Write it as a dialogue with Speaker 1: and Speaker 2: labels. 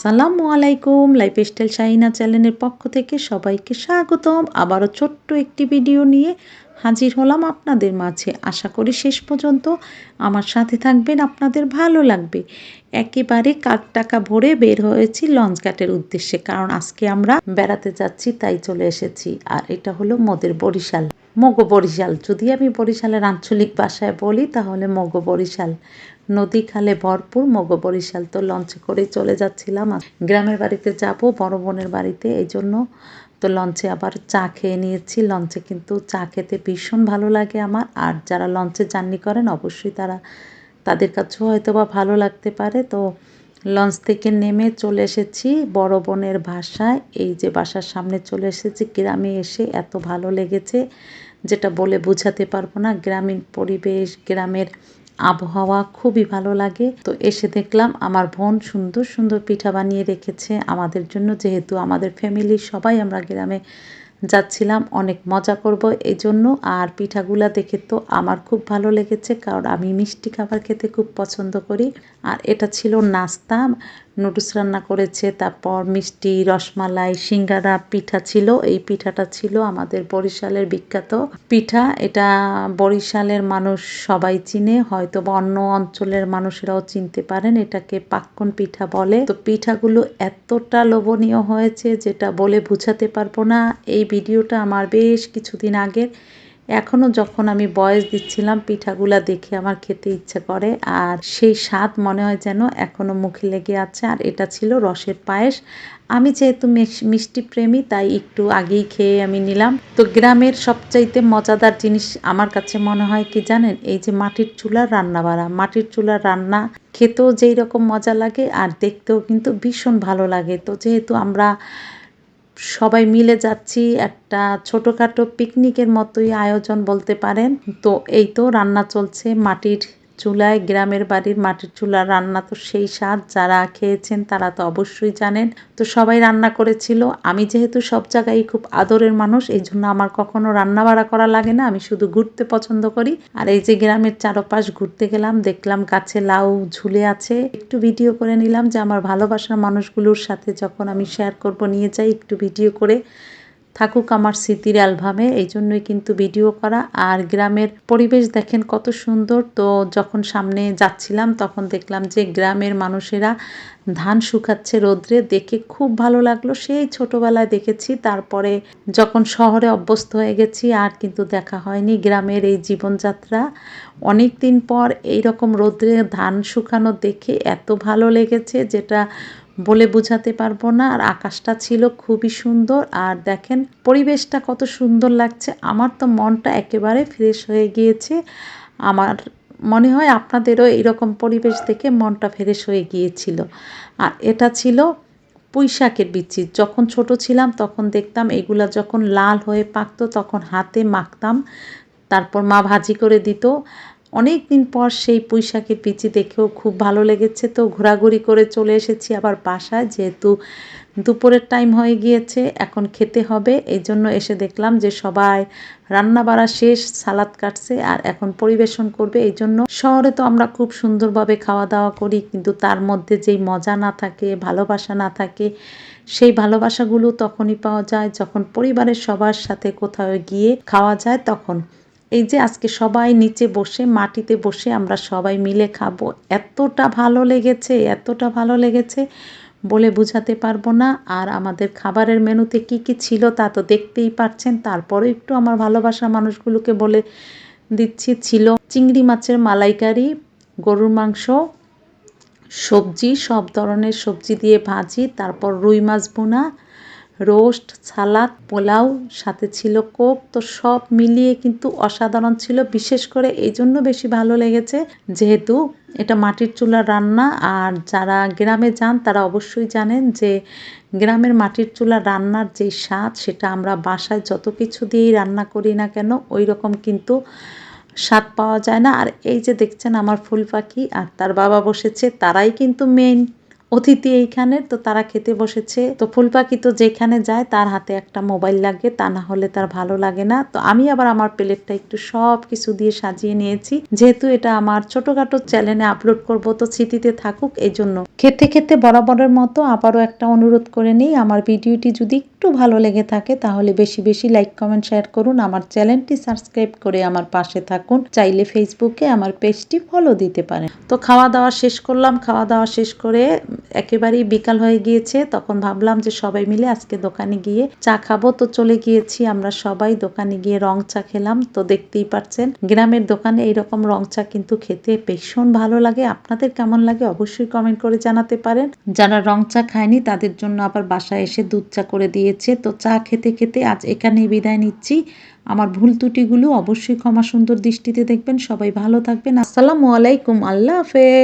Speaker 1: আসসালামু আলাইকুম লাইফস্টাইল শাহিনা চ্যানেলের পক্ষ থেকে সবাইকে স্বাগতম। আবারও ছোট্ট একটি ভিডিও নিয়ে হাজির হলাম আপনাদের মাঝে। আশা করি শেষ পর্যন্ত আমার সাথে থাকবেন, আপনাদের ভালো লাগবে। একেবারে কাক টাকা ভরে বের হয়েছি লঞ্চ ঘাটের উদ্দেশ্যে, কারণ আজকে আমরা বেড়াতে যাচ্ছি, তাই চলে এসেছি। আর এটা হলো মোদের বরিশাল। মগো বরিশাল। যদি আমি বরিশালের আঞ্চলিক ভাষায় বলি, তাহলে মগো বরিশাল। নদী খালে ভরপুর মগো বরিশাল তো লঞ্চে করে চলে যাচ্ছিলাম। গ্রামের বাড়িতে যাব, বড় বোনের বাড়িতে এই জন্য তো লঞ্চে আবার চা খেয়ে নিয়েছি। লঞ্চে কিন্তু চা খেতে ভীষণ ভালো লাগে আমার। আর যারা লঞ্চে জার্নি করেন, অবশ্যই তারা, তাদের কাছেও হয়তো বা ভালো লাগতে পারে। তো লঞ্চ থেকে নেমে চলে এসেছি বড় বোনের ভাষায় এই যে বাসার সামনে চলে এসেছি, গ্রামে এসে এত ভালো লেগেছে, যেটা বলে বোঝাতে পারব না। গ্রামীণ পরিবেশ, গ্রামের আবহাওয়া খুবই ভালো লাগে। তো এসে দেখলাম আমার বোন সুন্দর সুন্দর পিঠা বানিয়ে রেখেছে আমাদের জন্য। যেহেতু আমাদের ফ্যামিলির সবাই আমরা গ্রামে যাচ্ছিলাম, অনেক মজা করব এই জন্য আর পিঠাগুলা দেখে তো আমার খুব ভালো লেগেছে, কারণ আমি মিষ্টি খাবার খেতে খুব পছন্দ করি। আর এটা ছিল নাস্তা। নুডলস রান্না করেছে, তারপর মিষ্টি, রসমালাই, সিঙ্গারা, পিঠা ছিল। এই পিঠাটা ছিল আমাদের বরিশালের বিখ্যাত পিঠা। এটা বরিশালের মানুষ সবাই চিনে হয়তো বা অন্য অঞ্চলের মানুষেরাও চিনতে পারেন। এটাকে পাক্কন পিঠা বলে। তো পিঠাগুলো এতটা লোভনীয় হয়েছে যেটা বলে বুঝাতে পারব না। এই ভিডিওটা আমার বেশ কিছুদিন আগের। এখনও যখন আমি বয়স দিচ্ছিলাম, পিঠাগুলা দেখে আমার খেতে ইচ্ছে করে। আর সেই স্বাদ মনে হয় যেন এখনও মুখে লেগে আছে। আর এটা ছিল রসের পায়েস। আমি যেহেতু মিষ্টি প্রেমী, তাই একটু আগেই খেয়ে আমি নিলাম। তো গ্রামের সবচাইতে মজাদার জিনিস আমার কাছে মনে হয় কি জানেন? এই যে মাটির চুলার রান্না বাড়া মাটির চুলার রান্না খেতেও যেই রকম মজা লাগে, আর দেখতেও কিন্তু ভীষণ ভালো লাগে। তো যেহেতু আমরা সবাই মিলে যাচ্ছি একটা ছোটখাটো পিকনিকের মতোই আয়োজন বলতে পারেন। তো এই তো রান্না চলছে মাটির চুলায় গ্রামের বাড়ির মাটির চুলার রান্না তো সেই স্বাদ, যারা খেয়েছেন তারা তো অবশ্যই জানেন। তো সবাই রান্না করেছিল। আমি যেহেতু সব জায়গায় খুব আদরের মানুষ এই জন্য আমার কখনো রান্না বাড়া করা লাগে না। আমি শুধু ঘুরতে পছন্দ করি। আর এই যে গ্রামের চারপাশ ঘুরতে গেলাম, দেখলাম গাছে লাউ ঝুলে আছে। একটু ভিডিও করে নিলাম যে আমার ভালোবাসার মানুষগুলোর সাথে যখন আমি শেয়ার করব, নিয়ে যাই একটু ভিডিও করে। থাকুক আমার স্মৃতির অ্যালবামে, এই জন্যই কিন্তু ভিডিও করা। আর গ্রামের পরিবেশ দেখেন কত সুন্দর। তো যখন সামনে যাচ্ছিলাম, তখন দেখলাম যে গ্রামের মানুষেরা ধান শুকাচ্ছে রোদ্রে। দেখে খুব ভালো লাগল। সেই ছোটবেলায় দেখেছি। তারপরে যখন শহরে অভ্যস্ত হয়ে গেছি, আর কিন্তু দেখা হয়নি গ্রামের এই জীবনযাত্রা। অনেক দিন পর এই রকম রোদ্রে ধান শুকানো দেখে এত ভালো লেগেছে, যেটা বলে বোঝাতে পারব না। আর আকাশটা ছিল খুবই সুন্দর। আর দেখেন, পরিবেশটা কত সুন্দর লাগছে। আমার তো মনটা একেবারে ফ্রেশ হয়ে গিয়েছে। আমার মনে হয় আপনাদেরও এরকম পরিবেশ দেখে মনটা ফ্রেশ হয়ে গিয়েছিল। আর এটা ছিল পুঁই শাকের বিচি। যখন ছোট ছিলাম তখন দেখতাম এগুলা যখন লাল হয়ে পাকতো তখন হাতে মাখতাম। তারপর মা ভাজি করে দিত। অনেক দিন পর সেই পুঁইশাকের পিচি দেখেও খুব ভালো লেগেছে। তো ঘোরাঘুরি করে চলে এসেছি আবার বাসায়, যেহেতু দুপুরের টাইম হয়ে গিয়েছে, এখন খেতে হবে। এই জন্য এসে দেখলাম যে সবাই রান্না বাড়া শেষ, সালাদ কাটছে আর এখন পরিবেশন করবে। এই জন্য শহরে তো আমরা খুব সুন্দরভাবে খাওয়া দাওয়া করি, কিন্তু তার মধ্যে যেই মজা না থাকে, ভালোবাসা না থাকে, সেই ভালোবাসাগুলো তখনই পাওয়া যায়। যখন পরিবারের সবার সাথে কোথাও গিয়ে খাওয়া যায়, তখন এই যে আজকে সবাই নিচে বসে, মাটিতে বসে আমরা সবাই মিলে খাব। এতটা ভালো লেগেছে, এতটা ভালো লেগেছে বলে বুঝাতে পারব না। আর আমাদের খাবারের মেনুতে কি কি ছিল তা তো দেখতেই পাচ্ছেন তারপরে একটু আমার ভালোবাসা মানুষগুলোকে বলে দিচ্ছি। ছিল চিংড়ি মাছের মালাইকারি, গরুর মাংস, সবজি, সব ধরনের সবজি দিয়ে ভাজি, তারপর রুই মাছ বোনা রোস্ট, সালাদ, পোলাও, সাথে ছিল কোক তো সব মিলিয়ে কিন্তু অসাধারণ ছিল। বিশেষ করে এই জন্য বেশি ভালো লেগেছে। যেহেতু এটা মাটির চুলার রান্না, আর যারা গ্রামে যান, তারা অবশ্যই জানেন যে গ্রামের মাটির চুলার রান্নার যে স্বাদ, সেটা আমরা বাসায় যত কিছু দিয়েই রান্না করি না কেন ওই রকম কিন্তু স্বাদ পাওয়া যায় না। আর এই যে দেখছেন আমার ফুল পাখি আর তার বাবা বসেছে, তারাই কিন্তু মেইন অতিথি এইখানে, তো তারা খেতে বসেছে। তো ফুল পাখি তো যেখানে যায়, তার হাতে একটা মোবাইল লাগে, তা না হলে তার ভালো লাগে না। তো আমি আবার আমার প্লেটটা একটু সব কিছু দিয়ে সাজিয়ে নিয়েছি। যেহেতু এটা আমার ছোটখাটো চ্যানেলে আপলোড করব, তো স্মৃতিতে থাকুক এই জন্য খেতে খেতে বরাবরের মতো আবারও একটা অনুরোধ করে নিই, আমার ভিডিওটি যদি একটু ভালো লেগে থাকে, তাহলে বেশি বেশি লাইক কমেন্ট শেয়ার করুন। আমার চ্যানেলটি সাবস্ক্রাইব করে আমার পাশে থাকুন। চাইলে ফেসবুকে আমার পেজটি ফলো দিতে পারেন। তো খাওয়া দাওয়া শেষ করলাম। খাওয়া দাওয়া শেষ করে একেবারেই বিকাল হয়ে গিয়েছে, তখন ভাবলাম যে সবাই মিলে আজকে দোকানে গিয়ে চা খাব। তো চলে গিয়েছি, আমরা সবাই দোকানে গিয়ে রং চা খেলাম। তো দেখতেই পাচ্ছেন, গ্রামের দোকানে এইরকম রং চা কিন্তু খেতে ভীষণ ভালো লাগে। আপনাদের কেমন লাগে অবশ্যই কমেন্ট করে জানাতে পারেন। যারা রং চা খায়নি, তাদের জন্য আবার বাসায় এসে দুধ চা করে দিয়েছে। তো চা খেতে খেতে আজ এখানেই বিদায় নিচ্ছি। আমার ভুল ত্রুটিগুলো অবশ্যই ক্ষমা সুন্দর দৃষ্টিতে দেখবেন। সবাই ভালো থাকবেন। আসসালামু আলাইকুম, আল্লাহ হাফেজ।